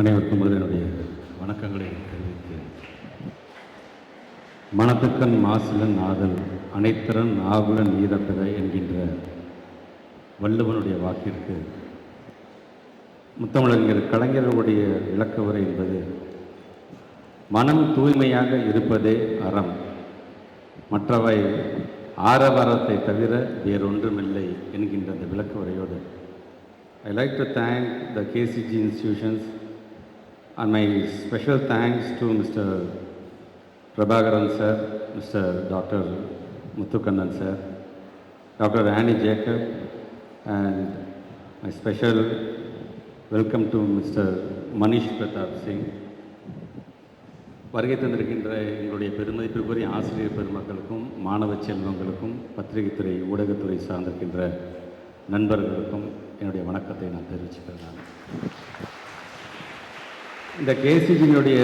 அனைவருக்கும் முதலினுடைய வணக்கங்களை தெரிவிக்கிறேன். மனத்துக்கண் மாசிலன் ஆதல் அனைத்திறன் ஆகுலன் ஈரப்பெற என்கின்ற வள்ளுவனுடைய வாக்கிற்கு முத்தமிழறிஞர் கலைஞர்களுடைய விளக்க என்பது மனம் தூய்மையாக இருப்பதே அறம். மற்றவை ஆரவாரத்தை தவிர வேறொன்றுமில்லை என்கின்ற அந்த விளக்க உரையோடு. I like to thank the KCG institutions and my special thanks to Mr. Prabhakaran sir, Mr. Dr. Muthukannan sir, Dr. Annie Jacob, and my special welcome to Mr. Manish Pratap Singh. வருகை தந்திருக்கின்ற எங்களுடைய பெருமதிப்பிற்குரிய ஆசிரியர் பெருமக்களுக்கும் மாணவ செல்வங்களுக்கும் பத்திரிகைத்துறை ஊடகத்துறை சார்ந்திருக்கின்ற நண்பர்களுக்கும் என்னுடைய வணக்கத்தை நான் தெரிவிச்சுக்கிறேன் நான் இந்த கேசிஜியினுடைய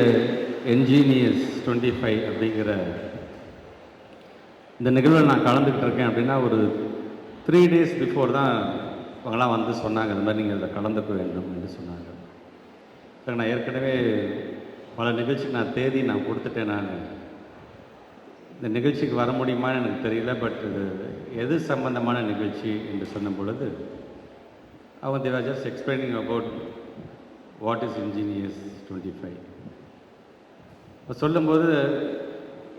என்ஜினியர்ஸ் டுவெண்ட்டி ஃபைவ் அப்படிங்கிற இந்த நிகழ்வில் நான் கலந்துக்கிட்டு இருக்கேன் அப்படின்னா ஒரு த்ரீ டேஸ் பிஃபோர் தான் அவங்களாம் வந்து சொன்னாங்க இந்த மாதிரி நீங்கள் இதில் கலந்துக்க வேண்டும் என்று சொன்னாங்க. சார் நான் ஏற்கனவே பல நிகழ்ச்சிக்கு நான் தேதி நான் கொடுத்துட்டேன் நான். இந்த நிகழ்ச்சிக்கு வர முடியுமான்னு எனக்கு தெரியல பட் இது எது சம்பந்தமான நிகழ்ச்சி என்று சொன்ன பொழுது அவங்க they're just explaining about what is engineers twenty five இப்போ சொல்லும்போது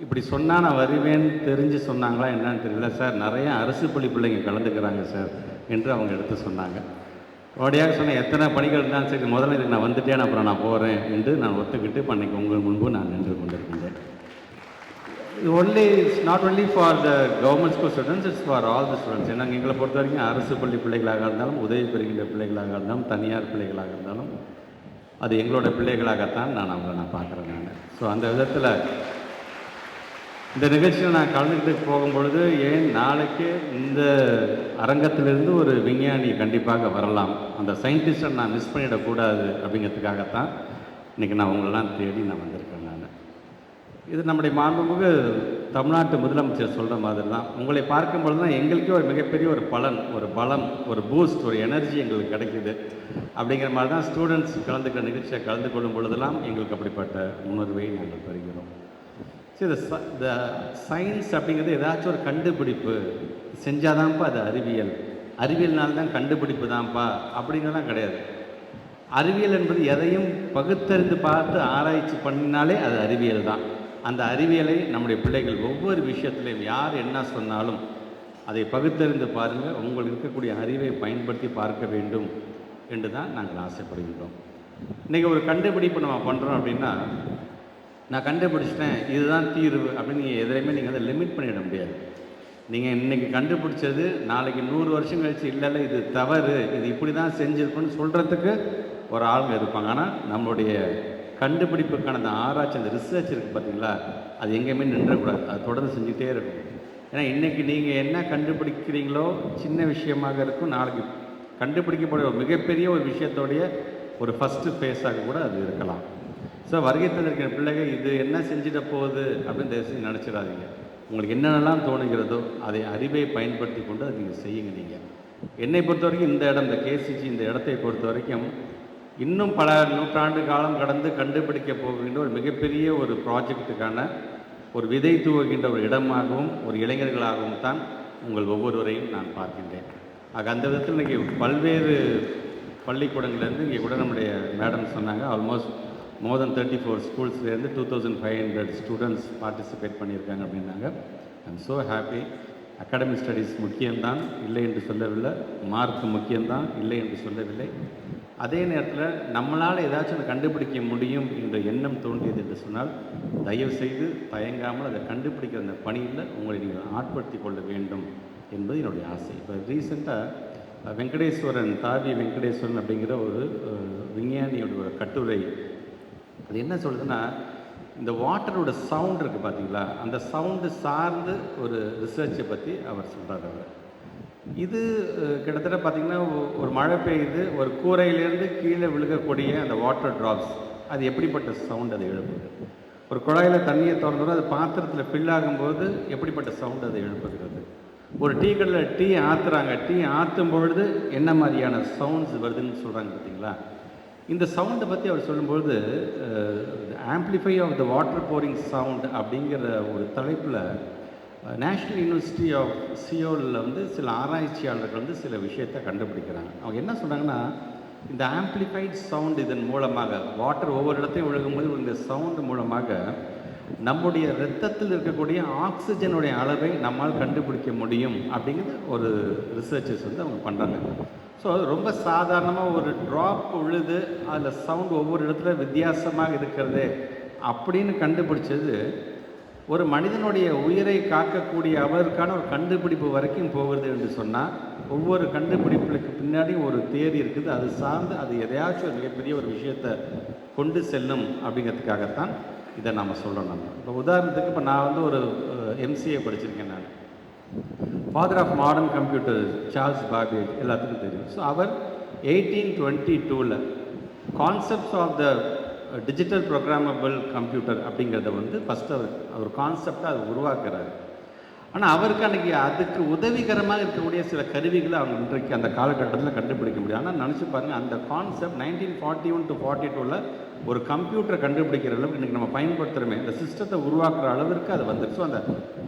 இப்படி சொன்னால் நான் வருவேன்னு தெரிஞ்சு சொன்னாங்களா என்னன்னு தெரியல சார். நிறைய அரசு பள்ளி பிள்ளைங்க கலந்துக்கிறாங்க சார் என்று அவங்க எடுத்து சொன்னாங்க. உடனடியாக சொன்னேன் எத்தனை பணிகள் இருந்தாலும் சரி முதல்ல இதுக்கு நான் வந்துட்டேன் அப்புறம் நான் போகிறேன் என்று நான் ஒத்துக்கிட்டு இப்போ உங்கள் முன்பு நான் நின்று கொண்டிருக்கின்றேன் இது only it's not only for the government school students it's for all the students ஏன்னா எங்களை பொறுத்த வரைக்கும் அரசு பள்ளி பிள்ளைகளாக இருந்தாலும் உதவி பெறுகின்ற பிள்ளைகளாக இருந்தாலும் தனியார் பிள்ளைகளாக இருந்தாலும் அது எங்களோட பிள்ளைகளாகத்தான் நான் அவங்கள நான் பார்க்குறேன் நான். ஸோ அந்த விதத்தில் இந்த நிகழ்ச்சியில் நான் கலந்துக்கிட்டு போகும்பொழுது ஏன் நாளைக்கு இந்த அரங்கத்திலிருந்து ஒரு விஞ்ஞானி கண்டிப்பாக வரலாம் அந்த சயின்டிஸ்டை நான் மிஸ் பண்ணிடக்கூடாது அப்படிங்கிறதுக்காகத்தான் இன்றைக்கி நான் உங்களெல்லாம் தேடி நான் வந்திருக்கேன் நான். இது நம்முடைய மாண்புமிகு தமிழ்நாட்டு முதலமைச்சர் சொல்கிற மாதிரி தான் உங்களை பார்க்கும் பொழுது தான் எங்களுக்கே ஒரு மிகப்பெரிய ஒரு பலன் ஒரு பலம் ஒரு பூஸ்ட் ஒரு எனர்ஜி எங்களுக்கு கிடைக்குது. அப்படிங்கிற மாதிரி தான் ஸ்டூடெண்ட்ஸ் கலந்துக்கிற நிகழ்ச்சியை கலந்து கொள்ளும் பொழுதெல்லாம் எங்களுக்கு அப்படிப்பட்ட உணர்வை நாங்கள் பெறுகிறோம் சரி இந்த ச இந்த சயின்ஸ் அப்படிங்கிறது ஏதாச்சும் ஒரு கண்டுபிடிப்பு செஞ்சாதான்ப்பா அது அறிவியல். அறிவியல்னால தான் கண்டுபிடிப்பு தான்ப்பா அப்படிங்கிறதெல்லாம் கிடையாது. அறிவியல் என்பது எதையும் பகுத்தறிந்து பார்த்து ஆராய்ச்சி பண்ணினாலே அது அறிவியல் தான் அந்த அறிவியலை நம்முடைய பிள்ளைகள் ஒவ்வொரு விஷயத்திலையும் யார் என்ன சொன்னாலும் அதை பகுத்தறிந்து பாருங்கள் உங்கள் இருக்கக்கூடிய அறிவை பயன்படுத்தி பார்க்க வேண்டும் என்று தான் நாங்கள் ஆசைப்படுகின்றோம். இன்றைக்கி ஒரு கண்டுபிடிப்பு நம்ம பண்ணுறோம் அப்படின்னா நான் கண்டுபிடிச்சிட்டேன் இதுதான் தீர்வு அப்படின்னு நீங்கள் எதுலையுமே நீங்கள் அதை லிமிட் பண்ணிட முடியாது. நீங்கள் இன்றைக்கி கண்டுபிடிச்சது நாளைக்கு நூறு வருஷம் கழிச்சு இல்லை இல்லை இது தவறு இது இப்படி தான் செஞ்சுருக்குன்னு சொல்கிறதுக்கு ஒரு ஆளுங்க இருப்பாங்க. ஆனால் நம்மளுடைய கண்டுபிடிப்புக்கான அந்த ஆராய்ச்சி அந்த ரிசர்ச் இருக்குது பார்த்தீங்களா அது எங்கேயுமே நின்றக்கூடாது அது தொடர்ந்து செஞ்சுட்டே இருக்கும் ஏன்னா இன்றைக்கி நீங்கள் என்ன கண்டுபிடிக்கிறீங்களோ சின்ன விஷயமாக இருக்கும். நாளைக்கு கண்டுபிடிக்கப்பட ஒரு மிகப்பெரிய ஒரு விஷயத்தோடைய ஒரு ஃபஸ்ட்டு ஃபேஸாக கூட அது இருக்கலாம். ஸோ வருகை தந்திருக்கிற பிள்ளைகள் இது என்ன செஞ்சிட போகுது அப்படின்னு தயவுசெய்து நினச்சிடாதீங்க. உங்களுக்கு என்னென்னலாம் தோணுகிறதோ அதை அறிவை பயன்படுத்தி கொண்டு அதை நீங்கள் செய்யுங்க நீங்கள் என்னை பொறுத்த வரைக்கும் இந்த இடம் இந்த கேசிஜி இந்த இடத்தை பொறுத்த வரைக்கும் இன்னும் பல நூற்றாண்டு காலம் கடந்து கண்டுபிடிக்க போகின்ற ஒரு மிகப்பெரிய ஒரு ப்ராஜெக்ட்டுக்கான ஒரு விதை தூவுகின்ற ஒரு இடமாகவும் ஒரு இளைஞர்களாகவும் தான் உங்கள் ஒவ்வொருவரையும் நான் பார்க்கின்றேன். ஆக அந்த விதத்தில் இன்றைக்கி பல்வேறு பள்ளிக்கூடங்கள்லேருந்து இங்கே கூட நம்முடைய மேடம் சொன்னாங்க almost more than thirty four ஸ்கூல்ஸ்லேருந்து two thousand five hundred students participate பண்ணியிருக்காங்க அப்படின்னாங்க. I'm so happy academic studies முக்கியம்தான் இல்லை என்று சொல்லவில்லை. மார்க் முக்கியம்தான் இல்லை என்று சொல்லவில்லை. அதே நேரத்தில் நம்மளால் ஏதாச்சும் கண்டுபிடிக்க முடியும் என்ற எண்ணம் தோன்றியது என்று சொன்னால் தயவுசெய்து தயங்காமல் அதை கண்டுபிடிக்கிற அந்த பணியில் உங்களை நீங்கள் ஆட்படுத்தி கொள்ள வேண்டும் என்பது என்னுடைய ஆசை. இப்போ ரீசெண்டாக வெங்கடேஸ்வரன் தாவி வெங்கடேஸ்வரன் அப்படிங்கிற ஒரு விஞ்ஞானியோட ஒரு கட்டுரை. அது என்ன சொல்லுதுன்னா இந்த வாட்டரோட சவுண்ட் இருக்குது பார்த்தீங்களா அந்த சவுண்டு சார்ந்து ஒரு ரிசர்ச்சை பற்றி அவர் சொல்கிறார் அவர். இது கிட்டத்தட்ட பார்த்திங்கன்னா ஒரு மழை பெய்யுது ஒரு கூரையிலேருந்து கீழே விழுகக்கூடிய அந்த வாட்டர் ட்ராப்ஸ் அது எப்படிப்பட்ட சவுண்ட் அது எழுப்புது? ஒரு குழாயில் தண்ணியை திறந்தோம் அது பாத்திரத்தில் ஃபில் ஆகும்போது எப்படிப்பட்ட சவுண்ட் அது எழுப்புகிறது? ஒரு டீ கடையில் டீ ஆற்றுறாங்க டீ ஆற்றும் பொழுது என்ன மாதிரியான சவுண்ட்ஸ் வருதுன்னு சொல்கிறாங்க பார்த்தீங்களா இந்த சவுண்டை பற்றி அவர் சொல்லும்பொழுது amplify of the water boring sound அப்படிங்கிற ஒரு தலைப்பில் நேஷ்னல் யூனிவர்சிட்டி ஆஃப் சியோலில் வந்து சில ஆராய்ச்சியாளர்கள் வந்து சில விஷயத்தை கண்டுபிடிக்கிறாங்க. அவங்க என்ன சொல்கிறாங்கன்னா இந்த ஆம்ப்ளிஃபைட் சவுண்ட் இதன் மூலமாக வாட்டர் ஒவ்வொரு இடத்தையும் விழுகும்போது இந்த சவுண்டு மூலமாக நம்முடைய இரத்தத்தில் இருக்கக்கூடிய ஆக்சிஜனுடைய அளவை நம்மால் கண்டுபிடிக்க முடியும் அப்படிங்கிறது ஒரு ரிசர்ச்சர்ஸ் வந்து அவங்க பண்ணுறாங்க ஸோ ரொம்ப சாதாரணமாக ஒரு ட்ராப் உழுது அதில் சவுண்ட் ஒவ்வொரு இடத்துல வித்தியாசமாக இருக்கிறது அப்படின்னு கண்டுபிடிச்சது ஒரு மனிதனுடைய உயிரை காக்கக்கூடிய அவருக்கான ஒரு கண்டுபிடிப்பு வரைக்கும் போகிறது என்று சொன்னால் ஒவ்வொரு கண்டுபிடிப்புகளுக்கு பின்னாடி ஒரு தேதி இருக்குது. அது சார்ந்து அது எதையாச்சும் ஒரு மிகப்பெரிய ஒரு விஷயத்தை கொண்டு செல்லும் அப்படிங்கிறதுக்காகத்தான் இதை நாம் சொல்லணும் இப்போ உதாரணத்துக்கு இப்போ நான் வந்து ஒரு எம்சிஏ படிச்சிருக்கேன் நான். Father of modern computer Charles Babbage எல்லாத்துக்கும் தெரியும். ஸோ அவர் எயிட்டீன் டுவெண்ட்டி டூவில் concepts of the digital programmable computer அப்படிங்கிறத வந்து ஃபஸ்ட்டு அவர் அவர் கான்செப்டாக அது உருவாக்குறாரு. ஆனால் அவருக்கு அன்றைக்கி அதுக்கு உதவிகரமாக இருக்கக்கூடிய சில கருவிகளை அவங்க இன்றைக்கு அந்த காலகட்டத்தில் கண்டுபிடிக்க முடியும். ஆனால் நினச்சி பாருங்கள் அந்த concept nineteen forty one to forty டூவில் ஒரு கம்ப்யூட்டரை கண்டுபிடிக்கிற அளவுக்கு இன்றைக்கி நம்ம பயன்படுத்துகிறோமே இந்த சிஸ்டத்தை உருவாக்குற அளவிற்கு அது வந்துருச்சு ஸோ அந்த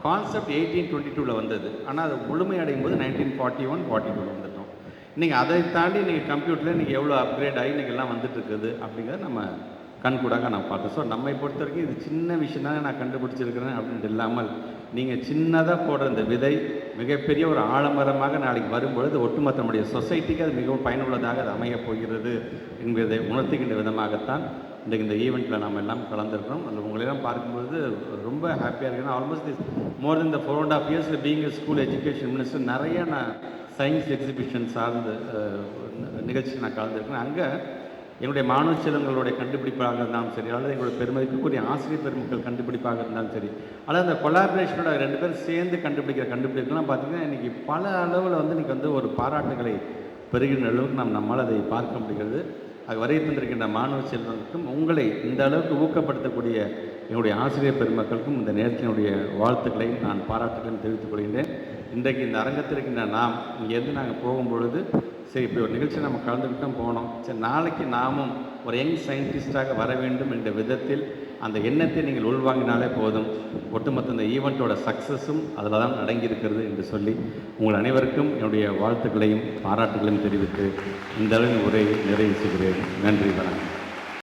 கான்செப்ட் எயிட்டீன் டுவெண்ட்டி டூவில் வந்தது. ஆனால் அது முழுமையடையும் போது நைன்டீன் ஃபார்ட்டி ஒன் ஃபார்ட்டி டூவில் வந்துட்டோம். இன்றைக்கி அதை தாண்டி இன்றைக்கி கம்ப்யூட்டரில் இன்றைக்கி எவ்வளோ அப்கிரேட் ஆகி இன்றைக்கி எல்லாம் வந்துட்டு இருக்குது அப்படிங்கிறத நம்ம கண்கூடாக நான் பார்த்தேன். ஸோ நம்மை பொறுத்த வரைக்கும் இது சின்ன விஷயம் தானே நான் கண்டுபிடிச்சிருக்கிறேன் அப்படின்ட்டு இல்லாமல் நீங்கள் சின்னதாக போடுற இந்த விதை மிகப்பெரிய ஒரு ஆழமரமாக நாளைக்கு வரும்பொழுது ஒட்டுமொத்த நம்முடைய சொசைட்டிக்கு அது மிகவும் பயனுள்ளதாக அது அமையப் போகிறது என்பதை உணர்த்துகின்ற விதமாகத்தான் இன்றைக்கு இந்த ஈவெண்ட்டில் நாம் எல்லாம் கலந்துருக்கிறோம். அதில் உங்களெல்லாம் பார்க்கும்போது ரொம்ப ஹாப்பியாக இருக்குது almost this more than the four and half இயர்ஸில் பீங் ஸ்கூல் எஜுகேஷன் மினிஸ்டர் நிறைய நான் சயின்ஸ் எக்ஸிபிஷன் சார்ந்து நிகழ்ச்சி நான் கலந்துருக்கேன் அங்கே என்னுடைய மாணவ செல்வங்களுடைய கண்டுபிடிப்பாக இருந்தாலும் சரி அல்லது எங்களுடைய பெருமதிக்குரிய ஆசிரியர் பெருமக்கள் கண்டுபிடிப்பாக இருந்தாலும் சரி அல்லது அந்த கொலாபரேஷனோட ரெண்டு பேரும் சேர்ந்து கண்டுபிடிக்கிற கண்டுபிடிக்கலாம் பார்த்தீங்கன்னா இன்றைக்கி பல அளவில் வந்து இன்றைக்கி வந்து ஒரு பாராட்டுகளை பெறுகின்ற அளவுக்கு நாம் நம்மால் அதை பார்க்க முடிகிறது. அது வரை தந்திருக்கின்ற மாணவ செல்வங்களுக்கும் உங்களை இந்த அளவுக்கு ஊக்கப்படுத்தக்கூடிய என்னுடைய ஆசிரியர் பெருமக்களுக்கும் இந்த நேரத்தினுடைய வாழ்த்துக்களை நான் பாராட்டுகளையும் தெரிவித்துக் கொள்கின்றேன். இன்றைக்கு இந்த அரங்கத்திற்கின்ற நாம் இங்கேருந்து நாங்கள் போகும்பொழுது சரி இப்படி ஒரு நிகழ்ச்சி நம்ம கலந்துக்கிட்டோம் போனோம். சரி நாளைக்கு நாமும் ஒரு யங் சயின்டிஸ்டாக வர வேண்டும் என்ற விதத்தில் அந்த எண்ணத்தை நீங்கள் உள்வாங்கினாலே போதும். ஒட்டுமொத்த இந்த ஈவெண்ட்டோட சக்ஸஸும் அதில் தான் அடங்கியிருக்கிறது என்று சொல்லி உங்கள் அனைவருக்கும் என்னுடைய வாழ்த்துக்களையும் பாராட்டுகளையும் தெரிவித்து இந்த அளவில் உரையை நிறைவு செய்கிறேன். நன்றி வணக்கம்.